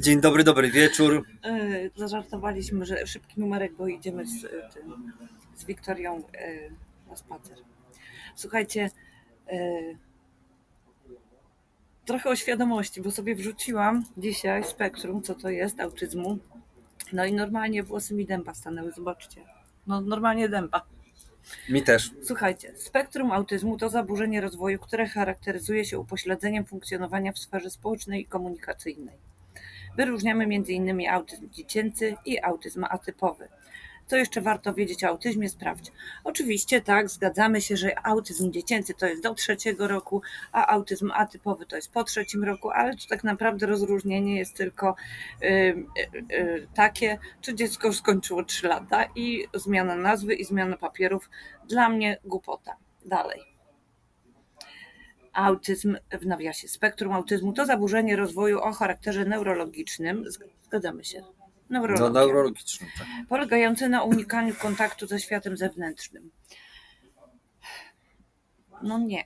Dzień dobry, dobry wieczór. Yy, zażartowaliśmy, że szybki numerek, bo idziemy z, y, tym, z Wiktorią yy, na spacer. Słuchajcie, trochę o świadomości, bo sobie wrzuciłam dzisiaj spektrum, co to jest autyzmu. No i normalnie włosy mi dęba stanęły, zobaczcie. No normalnie dęba. Mi też. Słuchajcie, spektrum autyzmu to zaburzenie rozwoju, które charakteryzuje się upośledzeniem funkcjonowania w sferze społecznej i komunikacyjnej. Wyróżniamy m.in. autyzm dziecięcy i autyzm atypowy. Co jeszcze warto wiedzieć o autyzmie? Sprawdź. Oczywiście tak, zgadzamy się, że autyzm dziecięcy to jest do trzeciego roku, a autyzm atypowy to jest po trzecim roku, ale to tak naprawdę rozróżnienie jest tylko y, y, y, takie, czy dziecko skończyło 3 lata i zmiana nazwy i zmiana papierów dla mnie głupota. Dalej. Autyzm w nawiasie. Spektrum autyzmu to zaburzenie rozwoju o charakterze neurologicznym. Zgadzamy się. No, Neurologia neurologicznym. Tak. polegający na unikaniu kontaktu ze światem zewnętrznym. No nie.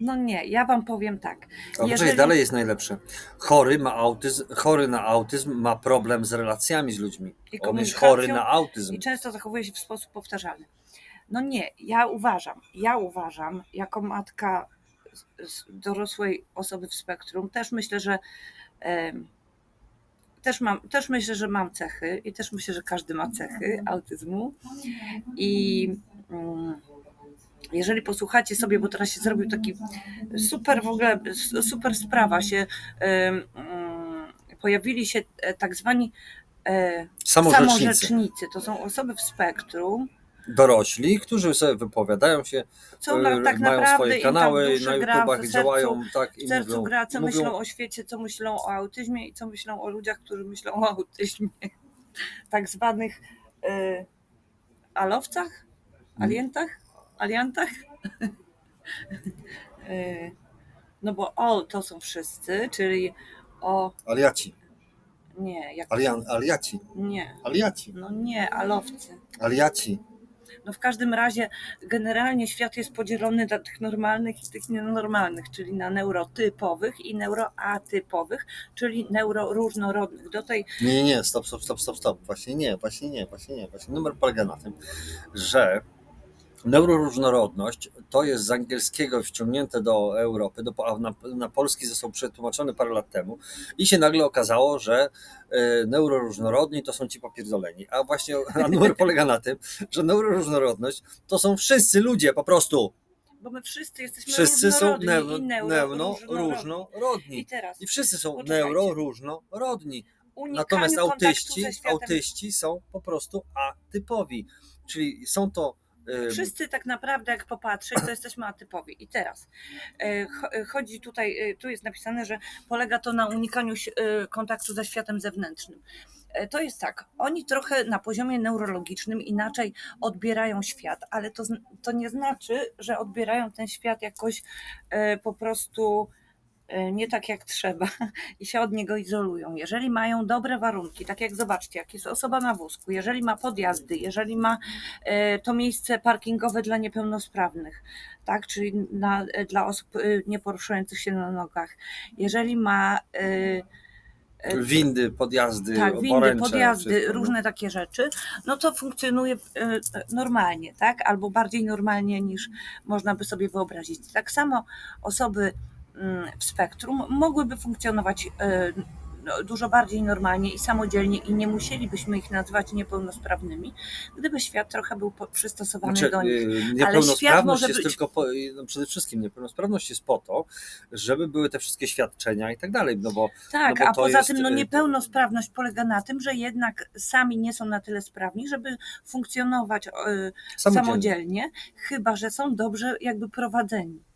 No nie, ja wam powiem tak. Poczekaj, dalej jest najlepsze. Chory, ma autyzm, chory na autyzm ma problem z relacjami z ludźmi. I On jest chory na autyzm. I często zachowuje się w sposób powtarzalny. No nie, ja uważam, ja uważam, jako matka dorosłej osoby w spektrum, też myślę, że em, też, mam, też myślę, że mam cechy i też myślę, że każdy ma cechy autyzmu. I mm, jeżeli posłuchacie sobie, bo teraz się zrobił taki super w ogóle, super sprawa się, mm, pojawili się e, tak zwani e, Samorzecznicy. samorzecznicy. To są osoby w spektrum, Dorośli, którzy sobie wypowiadają się, co e, ma, tak mają naprawdę swoje kanały na gra YouTubach, sercu, działają tak i w sercu mówią, gra, co mówią myślą o świecie, co myślą o autyzmie i co myślą o ludziach, którzy myślą o autyzmie. Tak zwanych y, alowcach, alientach, aliantach. Y, no bo all to są wszyscy, czyli o aliaci, nie, jak alian, aliaci, nie, aliaci, no nie, alowcy. aliaci. No w każdym razie generalnie świat jest podzielony na tych normalnych i tych nienormalnych, czyli na neurotypowych i neuroatypowych, czyli neuroróżnorodnych. Do tej Nie, nie, stop, stop, stop, stop, stop. Właśnie nie, właśnie nie, właśnie nie. Właśnie numer polega na tym, że neuroróżnorodność to jest z angielskiego wciągnięte do Europy, do, a na, na polski został przetłumaczony parę lat temu i się nagle okazało, że e, neuroróżnorodni to są ci popierdoleni. A właśnie a numer polega na tym, że neuroróżnorodność to są wszyscy ludzie po prostu. bo my wszyscy jesteśmy Wszyscy są różnorodni neuro, i neuro, neuroróżnorodni. różnorodni. I teraz I wszyscy są neuroróżnorodni. unikaniu Natomiast autyści, autyści są po prostu atypowi. Czyli są to. Wszyscy tak naprawdę, jak popatrzeć, to jesteśmy atypowi. I teraz e, e, chodzi tutaj, e, tu jest napisane, że polega to na unikaniu kontaktu ze światem zewnętrznym. To jest tak, oni trochę na poziomie neurologicznym inaczej odbierają świat, ale to, to nie znaczy, że odbierają ten świat jakoś po prostu nie tak jak trzeba i się od niego izolują. Jeżeli mają dobre warunki, tak jak zobaczcie, jak jest osoba na wózku, jeżeli ma podjazdy, jeżeli ma e, to miejsce parkingowe dla niepełnosprawnych, tak, czyli na, e, dla osób e, nieporuszających się na nogach, jeżeli ma e, e, windy, podjazdy, tak, windy, poręcze, podjazdy, wszystko, no. różne takie rzeczy, no to funkcjonuje e, normalnie, tak? Albo bardziej normalnie niż można by sobie wyobrazić. Tak samo osoby w spektrum mogłyby funkcjonować e, no, dużo bardziej normalnie i samodzielnie i nie musielibyśmy ich nazywać niepełnosprawnymi, gdyby świat trochę był przystosowany Znaczy, do nich. y, świat niepełnosprawność może jest być- tylko, po, no przede wszystkim niepełnosprawność jest po to, żeby były te wszystkie świadczenia i tak dalej, no bo Tak, no bo a poza jest, tym no, y, niepełnosprawność polega na tym, że jednak sami nie są na tyle sprawni, żeby funkcjonować y, samodzielnie. samodzielnie, chyba że są dobrze jakby prowadzeni.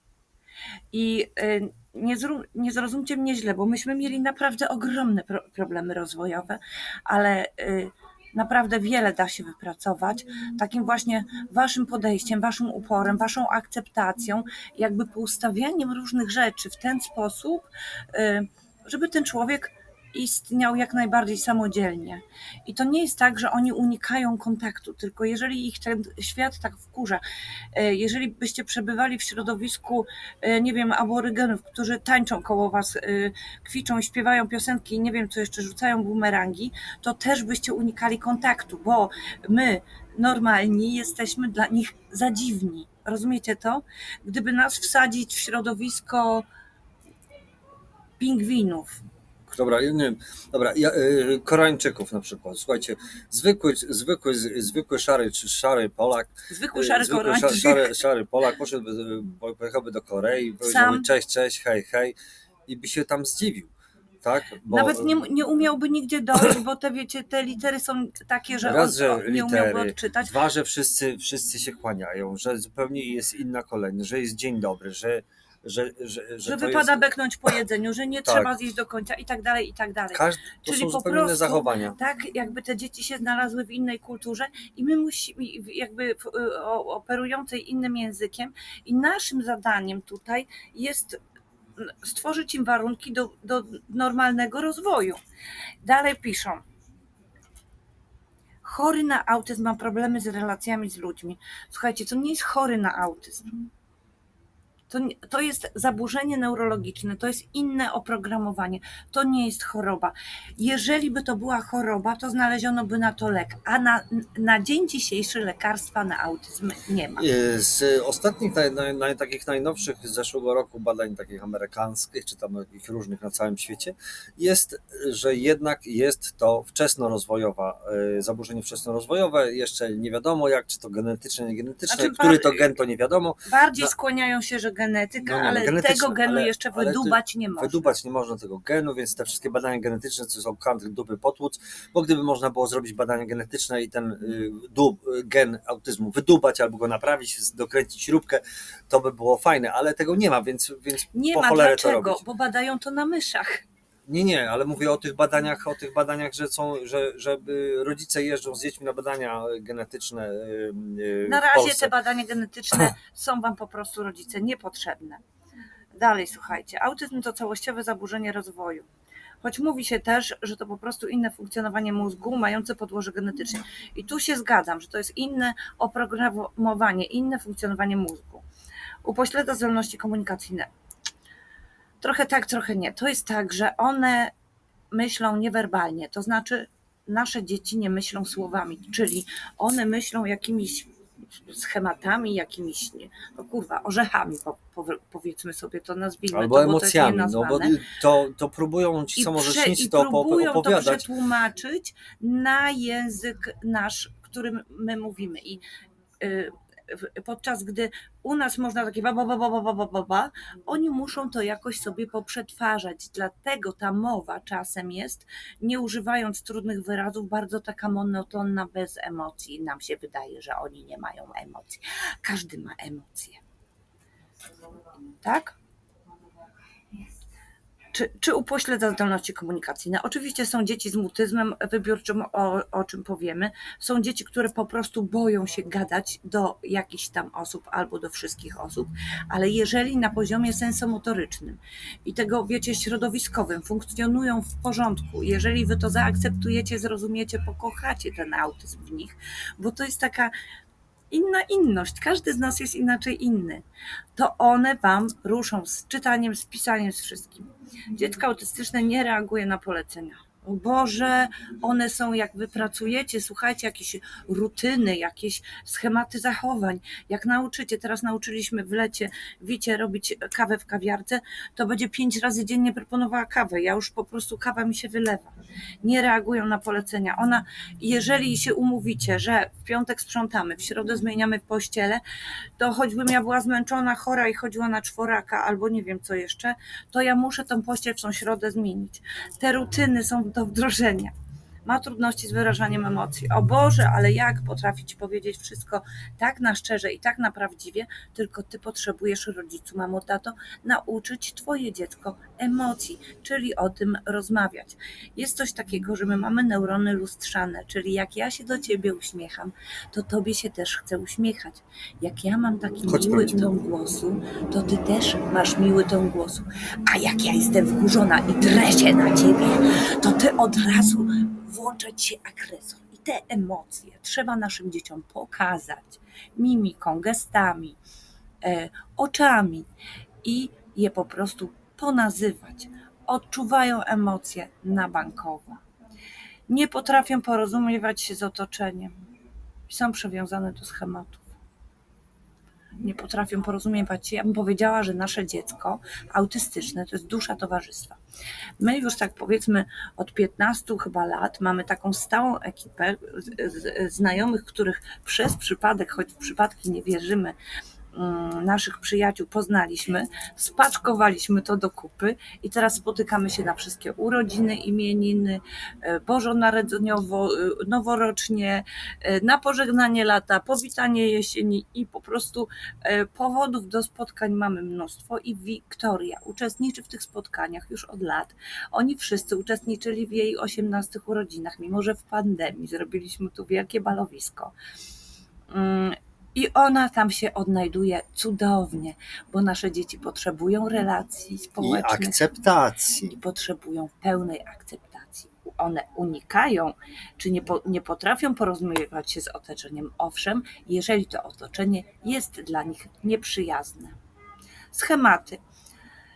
I y, nie, zró- nie zrozumcie mnie źle, bo myśmy mieli naprawdę ogromne pro- problemy rozwojowe, ale y, naprawdę wiele da się wypracować. Takim właśnie waszym podejściem, waszym uporem, waszą akceptacją, jakby poustawianiem różnych rzeczy w ten sposób, y, żeby ten człowiek istniał jak najbardziej samodzielnie. I to nie jest tak, że oni unikają kontaktu, tylko jeżeli ich ten świat tak wkurza, e, jeżeli byście przebywali w środowisku, e, nie wiem, aborygenów, którzy tańczą koło was, e, kwiczą, śpiewają piosenki i nie wiem co jeszcze, rzucają bumerangi, to też byście unikali kontaktu, bo my normalni jesteśmy dla nich za dziwni. Rozumiecie to? Gdyby nas wsadzić w środowisko pingwinów, Dobra, nie wiem, dobra, ja, y, Koreańczyków na przykład. Słuchajcie, zwykły, zwykły, zwykły szary, czy szary Polak, zwykły y, szary zwykły szary, szary, szary Polak poszedłby, y, pojechałby do Korei, powiedziałby cześć, cześć, hej, hej i by się tam zdziwił, tak? Bo, Nawet nie, nie umiałby nigdzie dojść, bo te wiecie, te litery są takie, że Raz, on że o, nie umiałby litery, odczytać. Dwa, że wszyscy, wszyscy się kłaniają, że zupełnie jest inna kolejność, że jest dzień dobry, że, że, że, że, Że wypada jest, beknąć po jedzeniu, że nie Tak. trzeba zjeść do końca i tak dalej, i tak dalej. każdy, to Czyli są po zupełnie inne prostu- zachowania. Tak, jakby te dzieci się znalazły w innej kulturze i my musimy, jakby o- operującej innym językiem i naszym zadaniem tutaj jest stworzyć im warunki do, do normalnego rozwoju. Dalej piszą. Chory na autyzm ma problemy z relacjami z ludźmi. Słuchajcie, to nie jest chory na autyzm. To, to jest zaburzenie neurologiczne, to jest inne oprogramowanie, to nie jest choroba. Jeżeli by to była choroba, to znaleziono by na to lek, a na, na dzień dzisiejszy lekarstwa na autyzm nie ma. Z ostatnich, naj, naj, takich najnowszych z zeszłego roku badań takich amerykańskich, czy tam takich różnych na całym świecie, jest, że jednak jest to wczesnorozwojowa, y, zaburzenie wczesnorozwojowe, jeszcze nie wiadomo jak, czy to genetyczne, nie genetyczne, Znaczy, który to gen to nie wiadomo, Bardziej No. skłaniają się, że genetyka, No nie, no, ale tego genu ale- jeszcze wydubać nie można. wydubać nie można tego genu, więc te wszystkie badania genetyczne, co są kanty dupy potłuc, bo gdyby można było zrobić badania genetyczne i ten y, dub, y, gen autyzmu wydubać albo go naprawić, dokręcić śrubkę, to by było fajne, ale tego nie ma, więc, więc Nie po ma cholerę to dlaczego, robić. bo badają to na myszach. Nie, nie, ale mówię o tych badaniach, o tych badaniach, że są, że, że y, rodzice jeżdżą z dziećmi na badania genetyczne. y, y, Na razie te badania genetyczne są Wam po prostu rodzice niepotrzebne. Dalej słuchajcie, autyzm to całościowe zaburzenie rozwoju. Choć mówi się też, że to po prostu inne funkcjonowanie mózgu mające podłoże genetyczne. I tu się zgadzam, że to jest inne oprogramowanie, inne funkcjonowanie mózgu. Upośledza zdolności komunikacyjne. Trochę tak, trochę nie. To jest tak, że one myślą niewerbalnie, to znaczy nasze dzieci nie myślą słowami, czyli one myślą jakimiś schematami, jakimiś, no kurwa, orzechami, po, po, powiedzmy sobie to nazwijmy. Albo to, bo to emocjami, no bo nienazwane. to, to próbują ci samorzecznicy to próbują to opowiadać. przetłumaczyć na język nasz, którym my mówimy. I y, podczas gdy u nas można takie ba, ba, ba, ba, ba, ba, ba, ba, oni muszą to jakoś sobie poprzetwarzać. Dlatego ta mowa czasem jest, nie używając trudnych wyrazów, bardzo taka monotonna, bez emocji. Nam się wydaje, że oni nie mają emocji. Każdy ma emocje. Tak? Czy, czy upośledza zdolności komunikacyjne? Oczywiście są dzieci z mutyzmem wybiórczym, o, o czym powiemy. Są dzieci, które po prostu boją się gadać do jakichś tam osób albo do wszystkich osób, ale jeżeli na poziomie sensomotorycznym i tego, wiecie, środowiskowym funkcjonują w porządku, jeżeli wy to zaakceptujecie, zrozumiecie, pokochacie ten autyzm w nich, bo to jest taka inna inność, każdy z nas jest inaczej inny, to one wam ruszą z czytaniem, z pisaniem, z wszystkim. Dziecko autystyczne nie reaguje na polecenia. O Boże, one są, jak wy pracujecie, słuchajcie, jakieś rutyny, jakieś schematy zachowań. Jak nauczycie, teraz nauczyliśmy w lecie Wicie robić kawę w kawiarce, to będzie pięć razy dziennie proponowała kawę. Ja już po prostu kawa mi się wylewa. Nie reagują na polecenia. Ona, jeżeli się umówicie, że w piątek sprzątamy, w środę zmieniamy w pościele, to choćbym ja była zmęczona, chora i chodziła na czworaka albo nie wiem co jeszcze, to ja muszę tą pościel w tą środę zmienić. Te rutyny są do wdrożenia. Ma trudności z wyrażaniem emocji. O Boże, ale jak potrafić powiedzieć wszystko tak na szczerze i tak na prawdziwie, tylko ty potrzebujesz rodzicu, mamo, tato, nauczyć twoje dziecko emocji, czyli o tym rozmawiać. Jest coś takiego, że my mamy neurony lustrzane, czyli jak ja się do ciebie uśmiecham, to tobie się też chce uśmiechać. Jak ja mam taki Choć miły ton głosu, to ty też masz miły ton głosu. A jak ja jestem wkurzona i drę się na ciebie, to ty od razu włączać się agresor. I te emocje trzeba naszym dzieciom pokazać mimiką, gestami, e, oczami i je po prostu ponazywać. Odczuwają emocje na bankowo. Nie potrafią porozumiewać się z otoczeniem. Są przywiązane do schematów. Nie potrafią porozumiewać się. Ja bym powiedziała, że nasze dziecko autystyczne to jest dusza towarzystwa. My już tak powiedzmy od 15 chyba lat mamy taką stałą ekipę znajomych, których przez przypadek, choć w przypadki nie wierzymy, naszych przyjaciół poznaliśmy, spaczkowaliśmy to do kupy i teraz spotykamy się na wszystkie urodziny, imieniny, e, bożonarodzeniowo, e, noworocznie, e, na pożegnanie lata, powitanie jesieni i po prostu powodów do spotkań mamy mnóstwo i Wiktoria uczestniczy w tych spotkaniach już od lat. Oni wszyscy uczestniczyli w jej 18 urodzinach, mimo że w pandemii zrobiliśmy tu wielkie balowisko. I ona tam się odnajduje cudownie, bo nasze dzieci potrzebują relacji I społecznych akceptacji. i potrzebują pełnej akceptacji. One unikają, czy nie, po, nie potrafią porozumiewać się z otoczeniem, owszem, jeżeli to otoczenie jest dla nich nieprzyjazne. Schematy.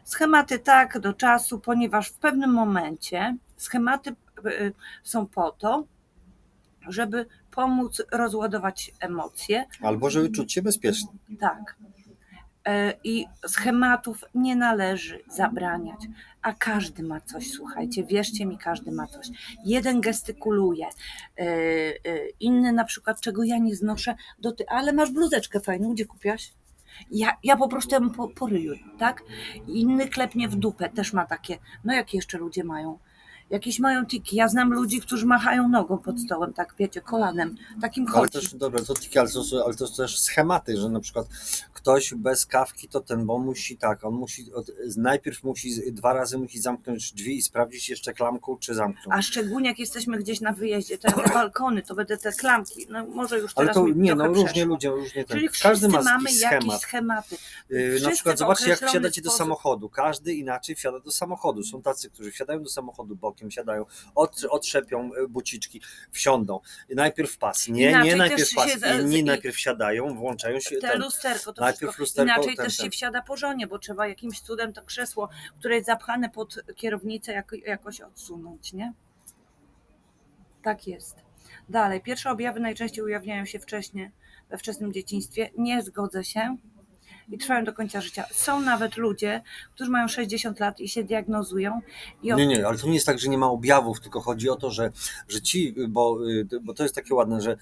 Schematy tak do czasu, ponieważ w pewnym momencie schematy y, są po to, żeby pomóc rozładować emocje, Albo żeby czuć się bezpiecznie. tak. E, I schematów nie należy zabraniać, a każdy ma coś, słuchajcie, wierzcie mi, każdy ma coś. Jeden gestykuluje, e, e, inny na przykład, czego ja nie znoszę, do ty, ale masz bluzeczkę fajną, gdzie kupiłaś? Ja, ja po prostu po, po ryju, tak? Inny klepnie w dupę, też ma takie, no jakie jeszcze ludzie mają? Jakieś mają tiki. Ja znam ludzi, którzy machają nogą pod stołem, tak wiecie, kolanem. Takim Ale chodzi. też, dobra, to tiki, ale to, ale to też schematy, że na przykład ktoś bez kawki to ten, bo musi tak, on musi, od, najpierw musi, dwa razy musi zamknąć drzwi i sprawdzić jeszcze klamką, czy zamknął. A szczególnie jak jesteśmy gdzieś na wyjeździe, to te balkony, to będą te klamki. No może już Ale teraz to mi nie, no różnie ludzie, różnie ten. Czyli Każdy ma mamy jakiś jakieś schemat. schematy. Na Wszyscy przykład w zobaczcie, jak wsiadacie do sposób. samochodu. Każdy inaczej wsiada do samochodu. Są tacy, którzy wsiadają do samochodu bokiem, siadają, od, otrzepią e, buciczki, wsiądą. Najpierw pas. Nie, Inaczej nie najpierw pas. się i- najpierw wsiadają, włączają się. Te Ten, lusterko, to najpierw wszystko. lusterko, Inaczej ten, też ten. się wsiada po żonie, bo trzeba jakimś cudem to krzesło, które jest zapchane pod kierownicę, jako, jakoś odsunąć, nie? Tak jest. Dalej, pierwsze objawy najczęściej ujawniają się wcześnie, we wczesnym dzieciństwie. Nie zgodzę się i trwają do końca życia. Są nawet ludzie, którzy mają 60 lat i się diagnozują. I Nie, nie, ale to nie jest tak, że nie ma objawów, tylko chodzi o to, że, że ci, bo, y, bo to jest takie ładne, że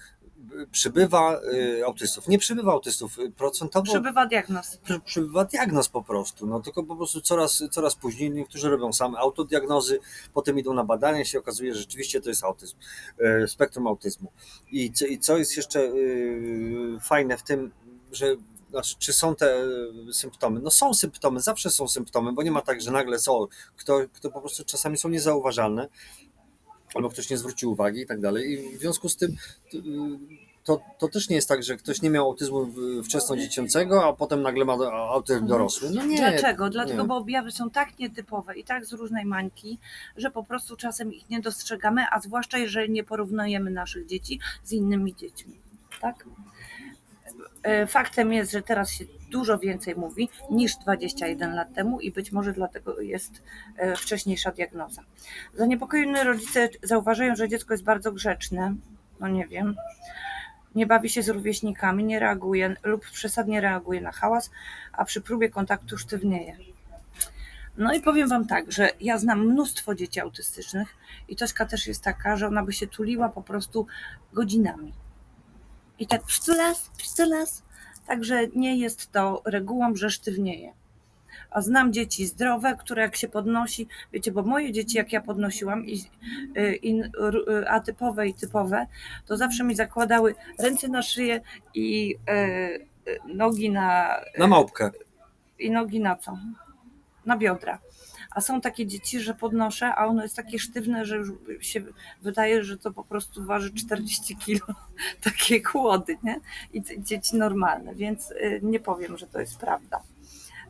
przybywa y, autystów. Nie przybywa autystów y, procentowo. przybywa diagnoz. przy- przybywa diagnoz po prostu, no tylko po prostu coraz, coraz później niektórzy robią same autodiagnozy, potem idą na badania i się okazuje, że rzeczywiście to jest autyzm, spektrum autyzmu. I, co- i co jest jeszcze fajne w tym, że znaczy, czy są te e, symptomy? No są symptomy, zawsze są symptomy, bo nie ma tak, że nagle są, kto, kto po prostu czasami są niezauważalne, albo ktoś nie zwrócił uwagi i tak dalej. I w związku z tym t- to, to też nie jest tak, że ktoś nie miał autyzmu wczesnodziecięcego, a potem nagle ma autyzm dorosły. No nie. Dlaczego? Dlatego, nie. bo objawy są tak nietypowe i tak z różnej mańki, że po prostu czasem ich nie dostrzegamy, a zwłaszcza jeżeli nie porównujemy naszych dzieci z innymi dziećmi. Tak? E, Faktem jest, że teraz się dużo więcej mówi niż 21 lat temu i być może dlatego jest e, wcześniejsza diagnoza. Zaniepokojeni rodzice zauważają, że dziecko jest bardzo grzeczne. No nie wiem. Nie bawi się z rówieśnikami, nie reaguje lub przesadnie reaguje na hałas, a przy próbie kontaktu sztywnieje. No i powiem Wam tak, że ja znam mnóstwo dzieci autystycznych i Tośka też jest taka, że ona by się tuliła po prostu godzinami. I tak przytulas, przytulas. Także nie jest to regułą, że sztywnieje. A znam dzieci zdrowe, które jak się podnosi, wiecie, bo moje dzieci, jak ja podnosiłam, i, y, i, y, atypowe i typowe, to zawsze mi zakładały ręce na szyję i y, nogi na. Na małpkę. I nogi na co? Na biodra. A są takie dzieci, że podnoszę, a ono jest takie sztywne, że już się wydaje, że to po prostu waży 40 kilo. Takie kłody, nie? I dzieci normalne, więc y, nie powiem, że to jest prawda.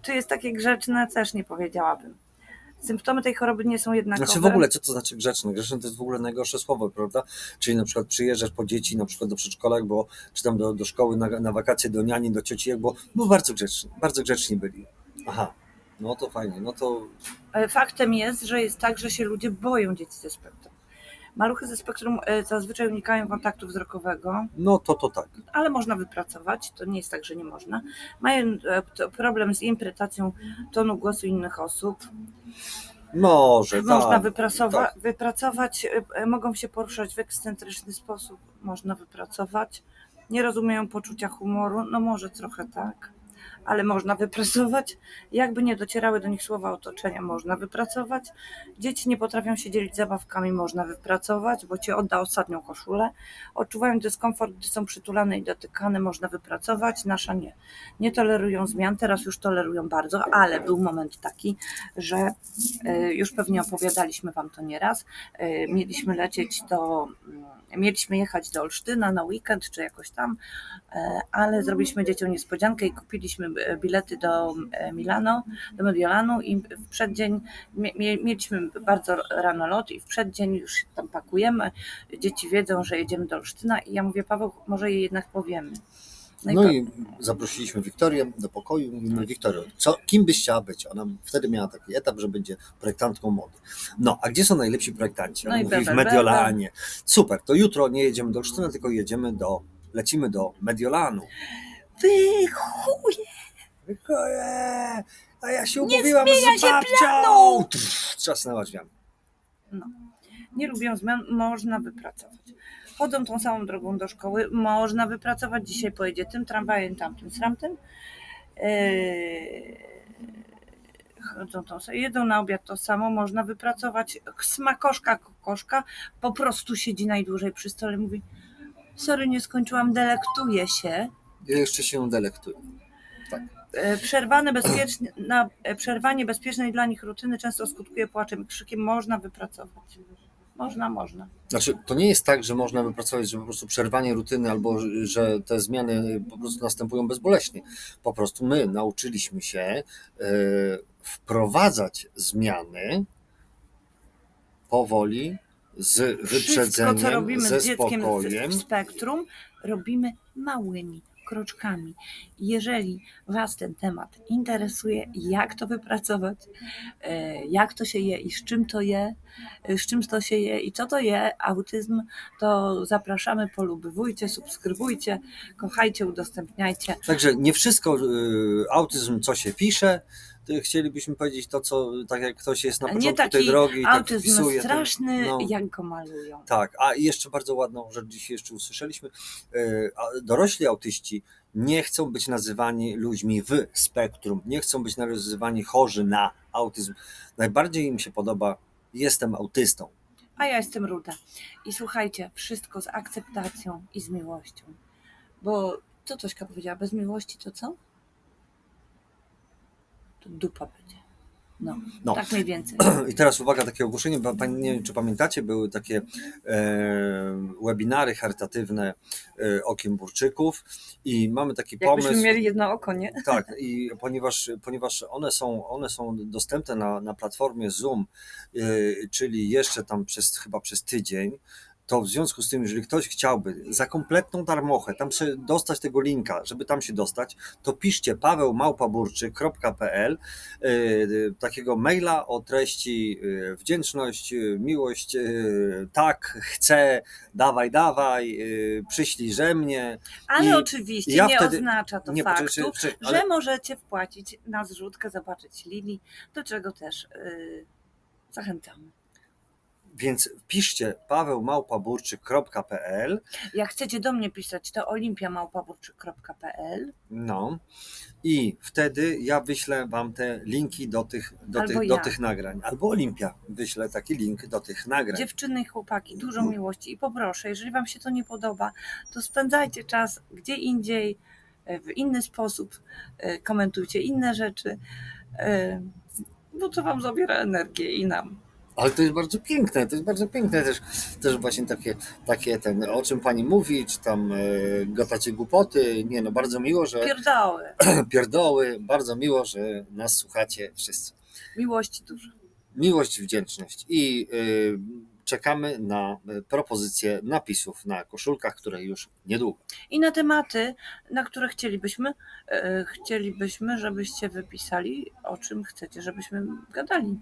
Czy jest takie grzeczne? Też nie powiedziałabym. Symptomy tej choroby nie są jednakowe. Znaczy w ogóle, co to znaczy grzeczny? Grzeczny to jest w ogóle najgorsze słowo, prawda? Czyli na przykład przyjeżdżasz po dzieci, na przykład do przedszkola, bo, czy tam do, do szkoły na, na wakacje, do niani, do cioci, bo, bo bardzo grzeczni, bardzo grzeczni byli. Aha, no to fajnie, no to Ale Faktem jest, że jest tak, że się ludzie boją dzieci ze spektrum. Maluchy ze spektrum e, zazwyczaj unikają kontaktu wzrokowego, no to to tak. ale można wypracować, to nie jest tak, że nie można. Mają e, problem z interpretacją tonu głosu innych osób. Może, Można tak. wypracowa- tak. wypracować, e, e, mogą się poruszać w ekscentryczny sposób, można wypracować. Nie rozumieją poczucia humoru, no może trochę tak, ale można wypracować. Jakby nie docierały do nich słowa otoczenia, można wypracować. Dzieci nie potrafią się dzielić zabawkami, można wypracować, bo ci odda ostatnią koszulę. Odczuwają dyskomfort, gdy są przytulane i dotykane, można wypracować. Nasza nie. Nie tolerują zmian, teraz już tolerują bardzo, ale był moment taki, że e, już pewnie opowiadaliśmy Wam to nieraz. e, Mieliśmy lecieć do, mm, mieliśmy jechać do Olsztyna na weekend czy jakoś tam, e, ale zrobiliśmy dzieciom niespodziankę i kupiliśmy e, bilety do e, Milano, do Mediolanu i w przeddzień mie- mie- mieliśmy bardzo rano lot i w przeddzień już tam pakujemy. Dzieci wiedzą, że jedziemy do Olsztyna i ja mówię, Paweł, może jej jednak powiemy. No to- i zaprosiliśmy Wiktorię do pokoju. Mówimy, Wiktorio, co, kim byś chciała być? Ona wtedy miała taki etap, że będzie projektantką mody. No, a gdzie są najlepsi projektanci? No Ona mówi w Mediolanie. Super, to jutro nie jedziemy do Olsztyna, tylko jedziemy do, lecimy do Mediolanu. Wy chuje! Wychodzę, a ja się Nie umówiłam zmienia z się babcią. Trzasnęła drzwiami. nie lubią zmian, można wypracować. Chodzą tą samą drogą do szkoły, można wypracować. Dzisiaj pojedzie tym tramwajem, tamtym, sramtym. Eee, chodzą tą samą, jedzą na obiad to samo, można wypracować. Smakoszka, kokoszka po prostu siedzi najdłużej przy stole, mówi sorry, nie skończyłam, delektuję się. Ja jeszcze się delektuję. E, Przerwane bezpiecznie, na, e, przerwanie bezpiecznej dla nich rutyny często skutkuje płaczem i krzykiem. Można wypracować. Można, można. Znaczy, to nie jest tak, że można wypracować, że po prostu przerwanie rutyny albo że te zmiany po prostu następują bezboleśnie. Po prostu my nauczyliśmy się e, wprowadzać zmiany powoli, z Wszystko, co wyprzedzeniem, robimy ze z dzieckiem spokojem. w, w spektrum, robimy małymi kroczkami. Jeżeli Was ten temat interesuje, jak to wypracować, e, jak to się je i z czym to je, e, z czym to się je i co to je, autyzm, to zapraszamy, polubywujcie, subskrybujcie, kochajcie, udostępniajcie. Także nie wszystko y, autyzm, co się pisze, chcielibyśmy powiedzieć to, co tak jak ktoś jest na początku tej drogi tak Autyzm wpisuje. to- straszny, no. jak go malują. Tak, a jeszcze bardzo ładną rzecz dzisiaj jeszcze usłyszeliśmy. E, Dorośli autyści nie chcą być nazywani ludźmi w spektrum, nie chcą być nazywani chorzy na autyzm. Najbardziej im się podoba jestem autystą. A ja jestem ruda. I słuchajcie, wszystko z akceptacją i z miłością. Bo co Tośka powiedziała, bez miłości to co? To dupa będzie. No, No. tak mniej więcej. I teraz uwaga, takie ogłoszenie, bo pani, nie wiem czy pamiętacie, były takie e, webinary charytatywne e, Okiem Burczyków i mamy taki pomysł. Jakbyśmy mieli jedno oko, nie? Tak, i ponieważ, ponieważ one, są, one są dostępne na, na platformie Zoom, yy, czyli jeszcze tam przez chyba przez tydzień, to w związku z tym, jeżeli ktoś chciałby za kompletną darmochę tam dostać tego linka, żeby tam się dostać, to piszcie pawełmałpaburczyk.pl yy, takiego maila o treści yy, wdzięczność, yy, miłość, yy, tak, chcę, dawaj, dawaj, yy, przyślij, że mnie. Ale I oczywiście ja nie wtedy- oznacza to nie, faktu, poczekaj, poczekaj, ale- że możecie wpłacić na zrzutkę, zobaczyć Lili, do czego też yy, zachęcamy. Więc piszcie pawełmałpaburczyk.pl Jak chcecie do mnie pisać, to olimpiamałpaburczyk.pl No i wtedy ja wyślę wam te linki do tych, do Albo tych, do ja. tych nagrań. Albo Olimpia wyślę taki link do tych nagrań. Dziewczyny i chłopaki, dużo miłości i poproszę, jeżeli Wam się to nie podoba, to spędzajcie czas gdzie indziej, e, w inny sposób, e, komentujcie inne rzeczy, e, bo to Wam zabiera energię i nam. Ale to jest bardzo piękne, to jest bardzo piękne też, też właśnie takie, takie ten, o czym pani mówi, czy tam e, gatacie głupoty, nie no, bardzo miło, że Pierdały, pierdoły, bardzo miło, że nas słuchacie wszyscy. miłości dużo. Miłość, wdzięczność i y, czekamy na y, propozycje napisów na koszulkach, które już niedługo. I na tematy, na które chcielibyśmy, e, chcielibyśmy, żebyście wypisali, o czym chcecie, żebyśmy gadali.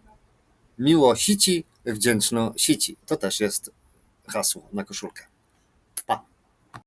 Miło sici, wdzięczno sici. To też jest hasło na koszulkę.